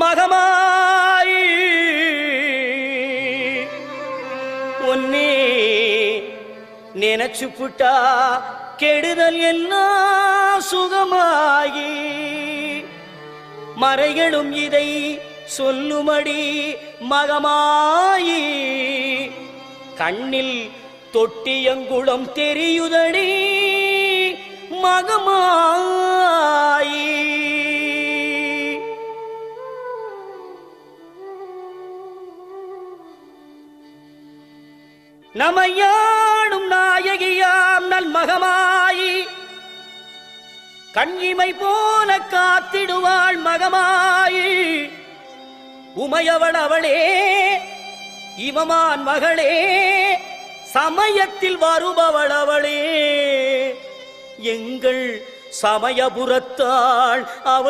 மகமாயி. ஒன்னே நினைச்சு புட்டா கெடுதல் எல்லாம் சுகமாகி மறைகளும் இதை சொல்லுமடி மகமாயி. கண்ணில் தொட்டியங்குளம் தெரியுதடி மகமா நமையாடும் நாயகியாம் நல் மகமாயி கண்ணிமை போல காத்திடுவாள் மகமாயி. உமையவள் அவளே இவமான் மகளே சமயத்தில் வருபவள் அவளே. எங்கள் சமயபுரத்தாள் அவள்